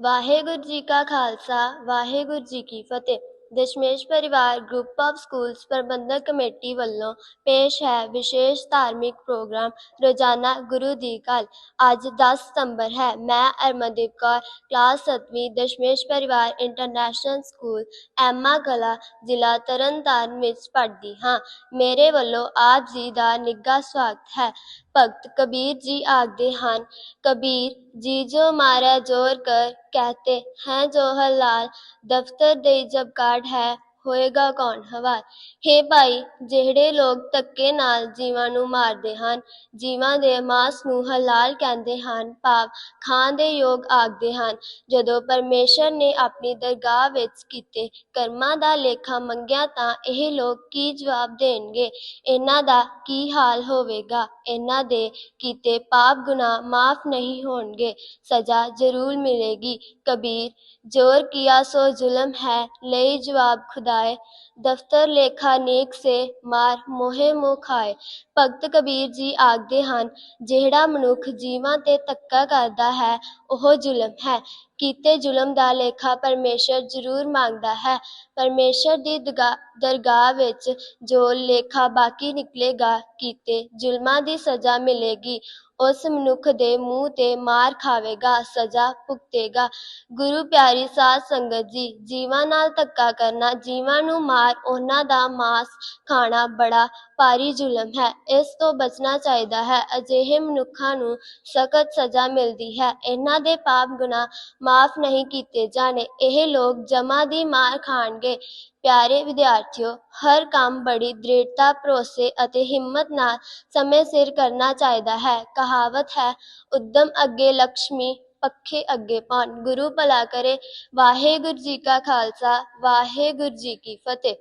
ਵਾਹਿਗੁਰੂ ਜੀ ਕਾ ਖਾਲਸਾ, ਵਾਹਿਗੁਰੂ ਜੀ ਕੀ ਫਤਿਹ। Dashmesh Parivar group of schools Parbandhak committee ਵੱਲੋਂ ਪੇਸ਼ ਹੈ ਵਿਸ਼ੇਸ਼ ਧਾਰਮਿਕ ਪ੍ਰੋਗਰਾਮ ਰੋਜ਼ਾਨਾ ਗੁਰੂ ਦੀ ਕੱਲ ਅੱਜ 10 ਸਤੰਬਰ ਹੈ। ਮੈਂ ਅਰਮਨਦੀਪ ਕੌਰ, ਕਲਾਸ 7ਵੀਂ Dashmesh Parivar international school Emma ਕਲਾ, ਜ਼ਿਲ੍ਹਾ ਤਰਨਤਾਰਨ ਵਿੱਚ ਪੜ੍ਹਦੀ ਹਾਂ। ਮੇਰੇ ਵੱਲੋਂ ਆਪ ਜੀ ਦਾ ਨਿੱਘਾ ਸਵਾਗਤ ਹੈ। ਭਗਤ ਕਬੀਰ ਜੀ ਆਖਦੇ ਹਨ कबीर जी जो मारा जोर कर कहते हैं जो हलाल दफ्तर ਦੇ ਜਬ ਕਾਢ ਹੈ ਹੋਏਗਾ ਕੌਣ? ਹਵਾਰ ਹੇ ਭਾਈ, ਜਿਹੜੇ ਲੋਕ ਤੱਕੇ ਨਾਲ ਜੀਵਾਂ ਨੂੰ ਮਾਰਦੇ ਹਨ, ਜੀਵਾਂ ਦੇ ਮਾਸ ਨੂੰ ਹਲਾਲ ਕਹਿੰਦੇ ਹਨ, ਭਾਵ ਖਾਣ ਦੇ ਯੋਗ ਆਖਦੇ ਹਨ। ਜਦੋਂ ਪਰਮੇਸ਼ਰ ਨੇ ਆਪਣੀ ਦਰਗਾਹ ਵਿੱਚ ਕੀਤੇ ਕਰਮਾਂ ਦਾ ਲੇਖਾ ਮੰਗਿਆ ਤਾਂ ਇਹ ਲੋਕ ਕੀ ਜਵਾਬ ਦੇਣਗੇ? ਇਹਨਾਂ ਦਾ ਕੀ ਹਾਲ ਹੋਵੇਗਾ? ਇਹਨਾਂ ਦੇ ਕੀਤੇ ਪਾਪ ਗੁਨਾਹ ਮਾਫ ਨਹੀਂ ਹੋਣਗੇ। ਸਜ਼ਾ ਜ਼ਰੂਰ ਮਿਲੇਗੀ। ਕਬੀਰ, ਜ਼ੋਰ ਕੀਆ ਸੋ ਜ਼ੁਲਮ ਹੈ, ਲਈ ਜਵਾਬ ਖੁਦਾ खुदाए ਦਫ਼ਤਰ ਲੇਖਾ ਨੇਕ ਸੇ ਮਾਰ ਮੋਹੇ ਮੁਹ ਖਾਏ ਭਗਤ ਕਬੀਰ ਜੀ ਆਖਦੇ ਹਨ ਜਿਹੜਾ ਮਨੁੱਖ ਜੀਵਾਂ ਤੇ ਧੱਕਾ ਕਰਦਾ ਹੈ ਉਹ ਜ਼ੁਲਮ ਹੈ ਕੀਤੇ ਜ਼ੁਲਮ ਦਾ ਲੇਖਾ ਪਰਮੇਸ਼ਰ ਜ਼ਰੂਰ ਮੰਗਦਾ ਹੈ ਪਰਮੇਸ਼ਰ ਦੀ ਦਗਾ- ਦਰਗਾਹ ਵਿੱਚ ਜੋ ਲੇਖਾ ਬਾਕੀ ਨਿਕਲੇਗਾ ਕੀਤੇ ਜ਼ੁਲਮਾਂ ਦੀ ਸਜ਼ਾ ਮਿਲੇਗੀ ਉਸ ਮਨੁੱਖ ਦੇ ਮੂੰਹ ਤੇ ਮਾਰ ਖਾਵੇਗਾ, ਸਜ਼ਾ ਭੁਗਤੇਗਾ। ਗੁਰੂ ਪਿਆਰੀ ਸਾਧ ਸੰਗਤ ਜੀ, ਜੀਵਾਂ ਨਾਲ ਧੱਕਾ ਕਰਨਾ, ਜੀਵਾਂ ਨੂੰ ਮਾਰ, ਉਹਨਾਂ ਦਾ ਮਾਸ ਖਾਣਾ ਬੜਾ ਭਾਰੀ ਜ਼ੁਲਮ ਹੈ। ਇਸ ਤੋਂ ਬਚਣਾ ਚਾਹੀਦਾ ਹੈ। ਅਜਿਹੇ ਮਨੁੱਖਾਂ ਨੂੰ ਸਖਤ ਸਜ਼ਾ ਮਿਲਦੀ ਹੈ। ਇਹਨਾਂ ਦੇ ਪਾਪ ਗੁਨਾਹ ਮਾਫ ਨਹੀਂ ਕੀਤੇ ਜਾਣੇ। ਇਹ ਲੋਕ ਜਮਾ ਦੀ ਮਾਰ ਖਾਣਗੇ। ਪਿਆਰੇ ਵਿਦਿਆਰਥੀਓ ਹਰ ਕੰਮ ਬੜੀ ਦ੍ਰਿੜਤਾ, ਭਰੋਸੇ ਅਤੇ ਹਿੰਮਤ ਨਾਲ ਸਮੇਂ ਸਿਰ ਕਰਨਾ ਚਾਹੀਦਾ ਹੈ। ਕਹਾਵਤ ਹੈ, ਉਦਮ ਅੱਗੇ ਲక్ష్ਮੀ ਪੱਖੇ ਅੱਗੇ ਪਾਉਣ ਗੁਰੂ ਭਲਾ ਕਰੇ, ਵਾਹਿਗੁਰੂ ਜੀ ਕਾ ਖਾਲਸਾ, ਵਾਹਿਗੁਰੂ ਜੀ ਕੀ ਫਤਿਹ।